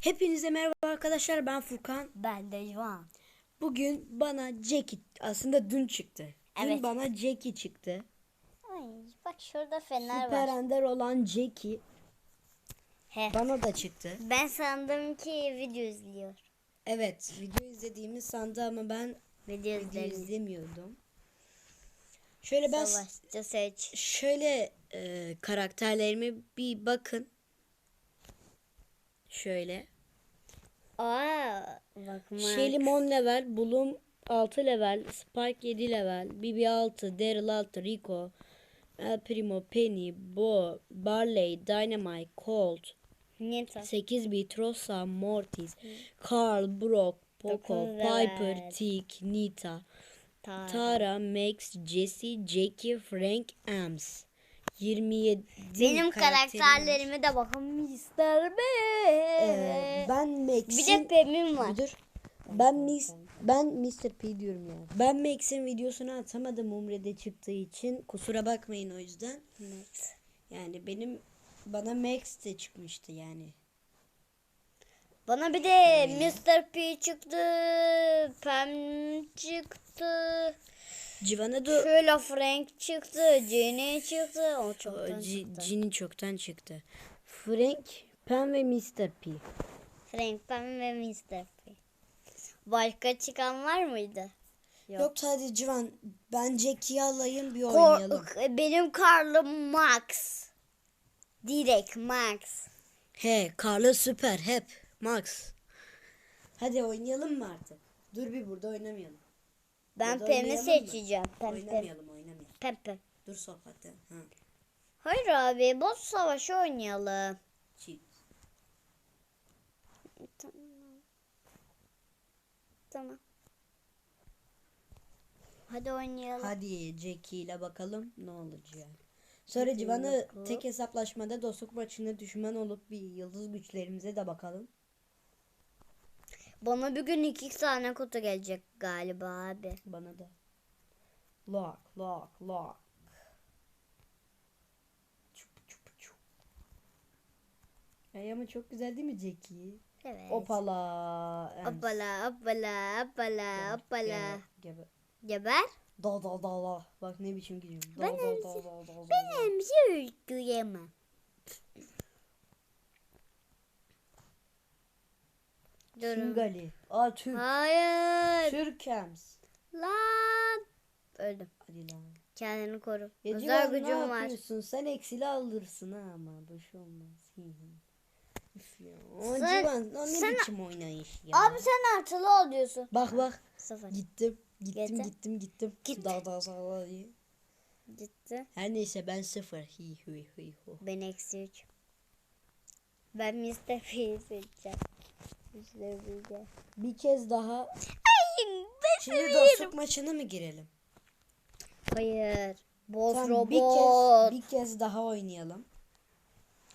Hepinize merhaba arkadaşlar ben Furkan. Ben de Juan. Bugün bana Jackie aslında dün çıktı. Dün Evet. bana Jackie çıktı. Ay bak şurada fener Süper var. ender olan Jackie He. bana da çıktı. Ben sandım ki video izliyor. Evet video izlediğimi sandı ama ben Video video izlemiyor. izlemiyordum. Şöyle ben Savaşçı seç. şöyle e, karakterlerime bir bakın. Şöyle. Aa bakma. Shelly 10 level, Bloom 6 level, Spike 7 level, BB 6, Daryl 6, Rico, El Primo, Penny, Bo, Barley, Dynamite, Colt, Nita. 8 bit, Rosa, Mortis, Carl, Brock, Poco, Dokuz Piper, level. Tick, Nita, Tara. Tara, Max, Jesse, Jackie, Frank, Ams. 27 Benim karakterlerime de bakın Mr. B. Ee, ben Max'in... bir de Pem'im var. Dur. Ben Mis ben Mr. P diyorum ya. Ben Max'in videosunu atamadım Umre'de çıktığı için. Kusura bakmayın o yüzden. Evet. Yani benim bana Max de çıkmıştı yani. Bana bir de Mr. P çıktı. Pem çıktı. Civan'a da Şöyle Frank çıktı. Jenny çıktı. O çoktan C- çıktı. Ginny çoktan çıktı. Frank, Pam ve Mr. P. Frank Pam ve Mr. P. Başka çıkan var mıydı? Yok. Yok hadi Civan ben Jackie'yi alayım bir Kor- oynayalım. benim Karl'ım Max. Direkt Max. He Carla süper hep. Max. Hadi oynayalım mı artık? Dur bir burada oynamayalım. Ben oynayalım mı? seçeceğim. Pem Pem. Oynamayalım oynamayalım. Pem Pem. Dur sohbette. Ha. Hayır abi boss savaşı oynayalım. Cheat. Tamam. Tamam. Hadi oynayalım. Hadi Jackie ile bakalım ne olacak. Sonra Civan'ı tek hesaplaşmada dostluk maçına düşman olup bir yıldız güçlerimize de bakalım. Bana bir gün iki tane kutu gelecek galiba abi. Bana da. Lock, lock, lock. Çup, çup, çup. Ay ama çok güzel değil mi Jackie? Evet. Opala. Ems. Hoppala hoppala hoppala hoppala. Gebe, gebe. Geber. Da da da da. Bak ne biçim gidiyorum. Da Ben da da da da da. Ben emzi öldüremem. Durun. Singali. Aa Türk. Hayır. Türk Ems. Lan. Öldüm. Hadi lan. Kendini koru. Ya Özel Civan, ne gücüm var. yapıyorsun? Sen eksili alırsın ha ama boş olmaz. Hi hi. Üf ya. O Sen- Civan o ne sen- biçim oynayış ya. Abi sen artılı alıyorsun. Bak bak. Sıfır. Gittim. Gittim Gitti. gittim gittim. Gitti. Da da da da diye. Gitti. Her neyse ben sıfır. Hi hi hi ho. Ben eksi üç. Ben Mr. P'yi seçeceğim. Böyle. Bir kez daha. Ay ben Şimdi dostluk maçına mı girelim? Hayır. Boss Tamam, robot. bir kez bir kez daha oynayalım.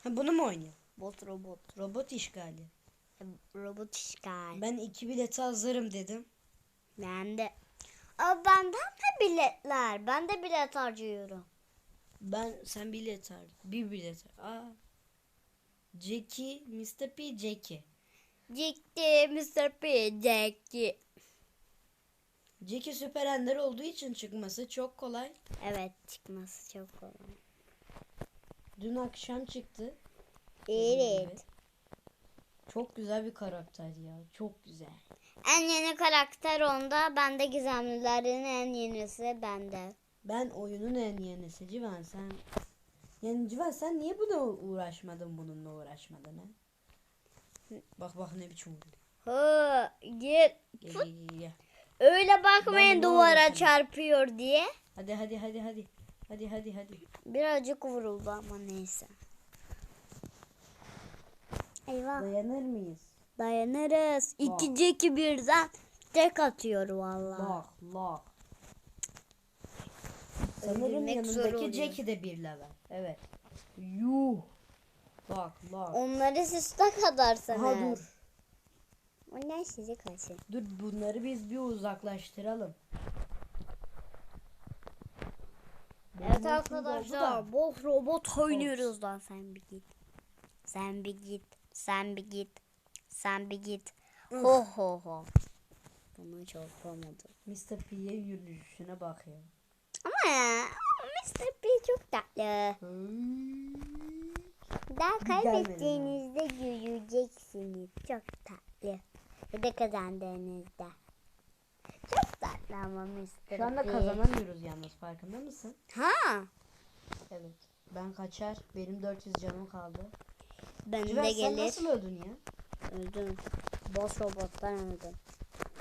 Ha, bunu mu oynayalım? Boss robot. Robot işgali. Robot işgal. Ben iki bileti hazırım dedim. Ben de. Aa, benden de biletler. Ben de bilet harcıyorum. Ben sen bilet har. Bir bilet har. Aa. Jackie, Mr. P, Jackie. Gitti Mr. P. Jackie. Jackie süper ender olduğu için çıkması çok kolay. Evet çıkması çok kolay. Dün akşam çıktı. Evet. Çok güzel bir karakter ya. Çok güzel. En yeni karakter onda. Bende gizemlilerin en yenisi bende. Ben oyunun en yenisi Civan sen. Yani Civan sen niye buna uğraşmadın bununla uğraşmadın ha? Bak bak ne biçim oldu. Git. Gel, gel, gel, gel. Öyle bakmayın duvara uğraşamam. çarpıyor diye. Hadi hadi hadi hadi. Hadi hadi hadi. Birazcık vuruldu ama neyse. Eyvah. Dayanır mıyız? Dayanırız. İki ceki birden tek atıyor vallahi. Lock lock. Sanırım Öldürmek yanındaki. Jackie de bir level. Evet. Yuh. Lock lock. Onları siz ne kadarsanız. Aha dur. Onlar sizi kaçın. Dur bunları biz bir uzaklaştıralım. Evet arkadaşlar da. bol robot oynuyoruz lan sen bir git. Sen bir git. Sen bir git. Sen bir git. Ho ho ho. Bunu çok yapamadım. Mr. P'ye yürüyüşüne bak ya. Ama ya Mr. P çok tatlı. Daha kaybettiğinizde göreceksiniz. Çok tatlı. Ya da kazandığınızda. Çok tatlı ama Mr. Şu anda kazanamıyoruz yalnız farkında mısın? Ha. Evet. Ben kaçar. Benim 400 canım kaldı. Ben Civan de sen gelir. nasıl öldün ya? Öldüm. Boss robottan öldüm.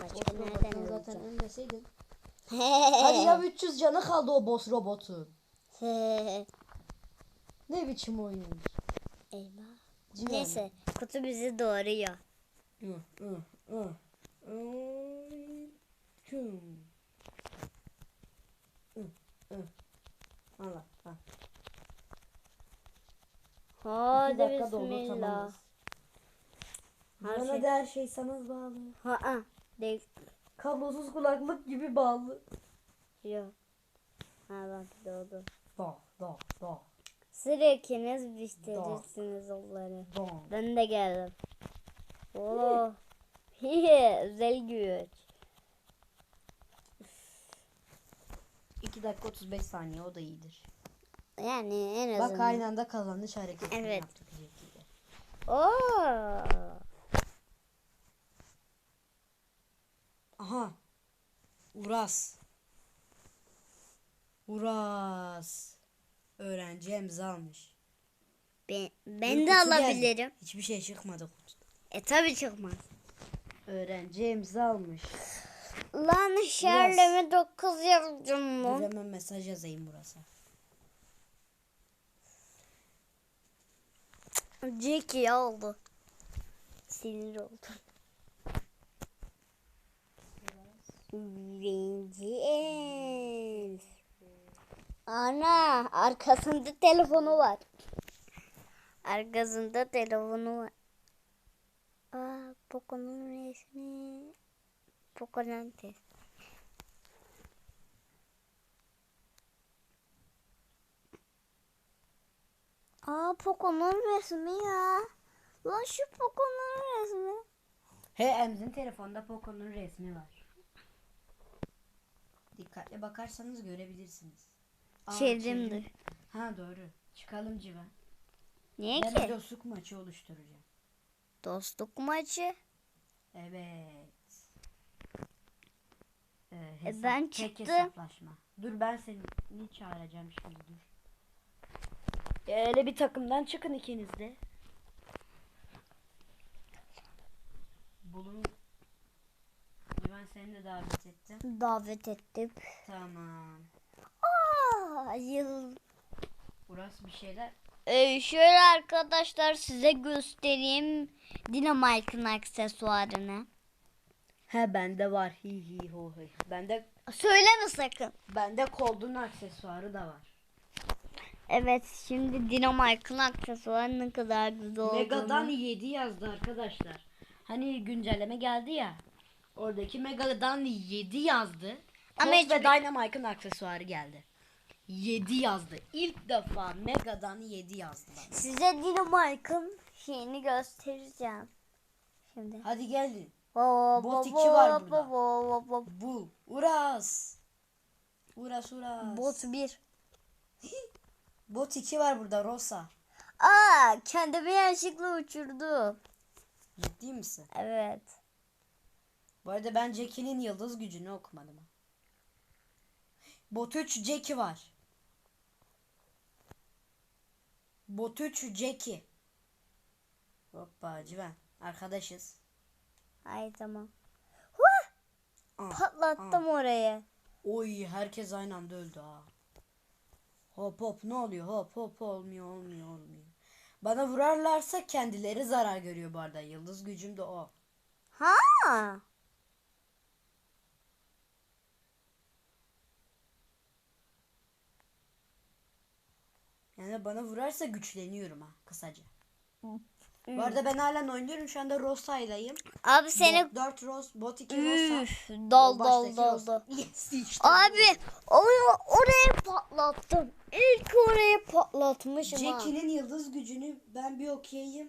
Başka Boss nereden robotunu zaten ölmeseydin. Hadi ya 300 canı kaldı o boss robotun. Ne biçim oyunmuş. Eyvah. Civan. Neyse kutu bizi doğuruyor. Allah. Ha. İki Hadi bismillah. Her Bana şey- da her şey sana bağlı. Ha değil. Kablosuz kulaklık gibi bağlı. Yok. Ha bak doğdu. Da da da Sıra ikiniz bitirirsiniz onları. da. Ben de geldim. Oo. Hihi özel güç. 2 dakika 35 saniye o da iyidir. Yani en azından. Bak aynı anda kazanış hareketini Evet. yaptık. Oo. Aha. Uras. Uras. Öğrenci imza almış. Ben, Bir ben de kutu geldi. alabilirim. Hiçbir şey çıkmadı kutuda. E tabi çıkmaz. Öğrenci imza almış. Lan şerleme 9 yazdım Dur mı? hemen mesaj yazayım Uras'a. Jackie oldu. Sinir oldum. Vengeance. Ana arkasında telefonu var. Arkasında telefonu var. Aa Poco'nun resmi. Pocahontas. Aa Poco'nun resmi ya. Lan şu Poco'nun resmi. He Emz'in telefonda Poco'nun resmi var. Dikkatli bakarsanız görebilirsiniz. Çevrimdir. çevrim. Ha doğru. Çıkalım Civan. Niye Ben ki? dostluk maçı oluşturacağım. Dostluk maçı. Evet. Ee, E, hesap- ben çıktım. hesaplaşma. Dur ben seni çağıracağım şimdi dur. Öyle bir takımdan çıkın ikiniz de. Bulun. Ben seni de davet ettim. Davet ettim. Tamam. Aa, yıl. Burası bir şeyler. Ee, şöyle arkadaşlar size göstereyim Dynamite'ın aksesuarını. He bende var. Hi hi ho hi. Bende Söyleme sakın. bende Cold'un aksesuarı da var. Evet şimdi Dynamite'ın aksesuarı ne kadar güzel olduğunu. Mega'dan 7 yazdı arkadaşlar. Hani güncelleme geldi ya. Oradaki Mega'dan 7 yazdı. Ama hiçbir- ve Dynamite'ın aksesuarı geldi. 7 yazdı. İlk defa Mega'dan 7 yazdı bana. Size Dynamite'ın şeyini göstereceğim. Şimdi. Hadi gelin. Bot Bot iki var burada. Bu. Uras. Uras Uras. Bot 1. Bot 2 var burada Rosa. Aa kendimi yanlışlıkla uçurdum. Ciddi misin? Evet. Bu arada ben Jackie'nin yıldız gücünü okumadım. Bot 3 Jackie var. Bot 3 Jackie. Hoppa civan. Arkadaşız. Ay tamam. Huh! Aa, Patlattım orayı. Oy herkes aynı anda öldü ha. Hop hop ne oluyor hop hop olmuyor olmuyor olmuyor. Bana vurarlarsa kendileri zarar görüyor bu arada. Yıldız gücüm de o. Ha. Yani bana vurarsa güçleniyorum ha kısaca. Bu arada ben halen oynuyorum. Şu anda Rosa'ylayım. Abi seni Bot 4 Ros, bot 2 Rosa. Üf, baştaki dol Rosa. dol. Yes işte. Abi oraya, oraya patlattım. İlk oraya patlatmışım ha. Jackie'nin yıldız gücünü ben bir okuyayım.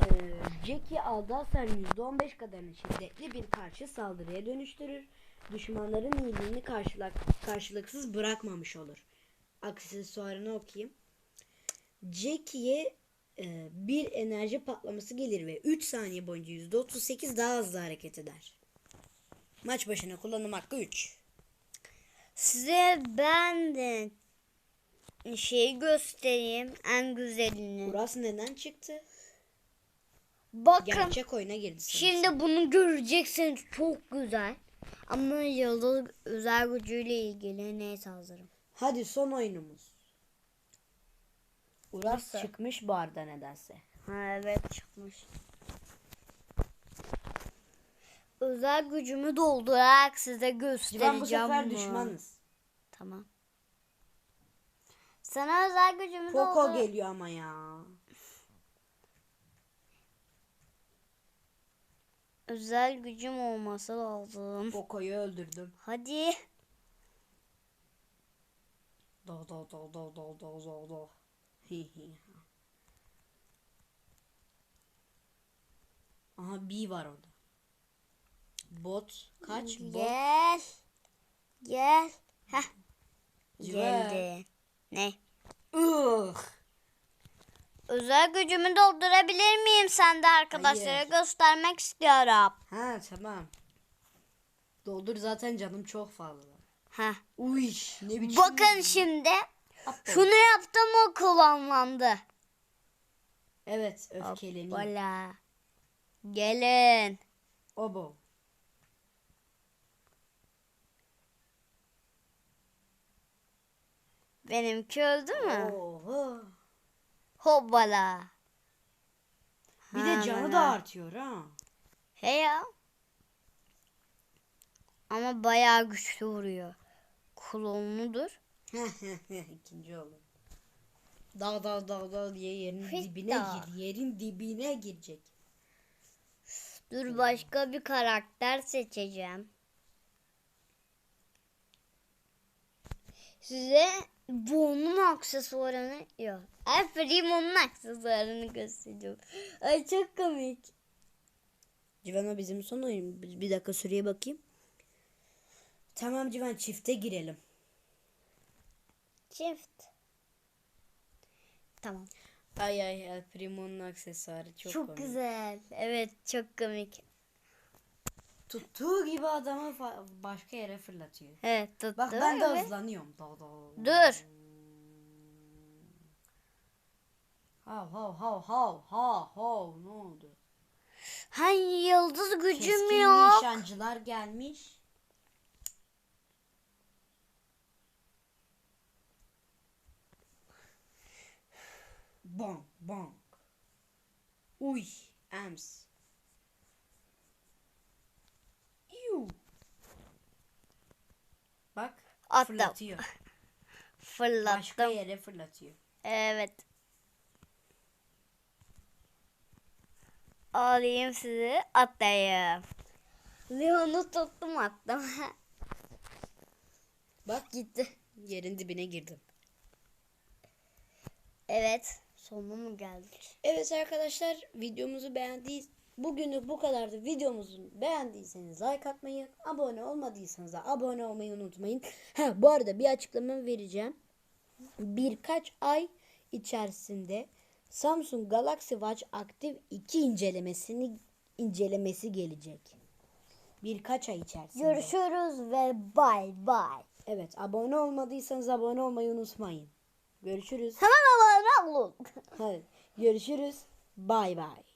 Ee, Jackie aldığı hasarın %15 kadarını şiddetli bir karşı saldırıya dönüştürür. Düşmanların iyiliğini karşılak, karşılıksız bırakmamış olur. Aksesuarını okuyayım. Jackie'ye e, bir enerji patlaması gelir ve 3 saniye boyunca %38 daha hızlı hareket eder. Maç başına kullanım hakkı 3. Size ben de şeyi göstereyim en güzelini. Burası neden çıktı? Bakın Gerçek oyuna girdi. şimdi bunu göreceksiniz çok güzel. Ama yıldız özel gücüyle ilgili neyse hazırım. Hadi son oyunumuz. Uras Nasıl? çıkmış bu arada nedense. Ha evet çıkmış. Özel gücümü doldurarak size göstereceğim. Civan bu sefer düşmanız. Tamam. Sana özel gücümü Poco doldur. geliyor ama ya. Özel gücüm olması lazım. Poco'yu öldürdüm. Hadi. Do do do do do do do do. Hi hi. Aha B var orada. Bot kaç? Bot. Gel. Gel. Heh. Geldi. Ne? Ugh. Özel gücümü doldurabilir miyim sen de arkadaşlara Hayır. göstermek istiyorum. Ha tamam. Doldur zaten canım çok fazla. Heh. Uy ne biçim. Bakın şimdi. Apple. Şunu yaptım o kullanlandı. Evet öfkeleniyor. Hoppala. Gelin. Obo. Benimki öldü mü? Oho. Hoppala. Bir de canı da artıyor ha. He ya. Ama bayağı güçlü vuruyor. Klonludur. İkinci oldu. Dağ dağ dağ dağ diye yerin Fit dibine dağ. gir. Yerin dibine girecek. Dur başka bir karakter seçeceğim. Size bunun aksesuarını yok. Ay Primo'nun aksesuarını göstereceğim. Ay çok komik. Civan o bizim son oyun. Bir dakika süreye bakayım. Tamam Civan çifte girelim. Çift. Tamam. Ay ay El Primo'nun aksesuarı çok, Çok, komik. güzel. Evet çok komik. Tuttuğu gibi adamı başka yere fırlatıyor. Evet tuttu. Bak ben de hızlanıyorum. Da, da. Dur. Hav hav hav hav hav hav ne oldu? Hay yıldız gücüm Keskin yok. nişancılar gelmiş. Bonk bonk. Uy ems. Iu. Bak Attım. fırlatıyor. Başka Fırlattım. yere fırlatıyor. Evet. Alayım sizi atayım. Leon'u tuttum attım. Bak gitti. Yerin dibine girdim. evet. Sonuna mı geldik? Evet arkadaşlar videomuzu beğendiyseniz bugünlük bu kadardı. Videomuzu beğendiyseniz like atmayı, abone olmadıysanız da abone olmayı unutmayın. Ha bu arada bir açıklama vereceğim. Birkaç ay içerisinde Samsung Galaxy Watch Active 2 incelemesini incelemesi gelecek. Birkaç ay içerisinde. Görüşürüz ve bay bay. Evet abone olmadıysanız abone olmayı unutmayın. Görüşürüz. Hemen abone olun. Hadi görüşürüz. Bay bay.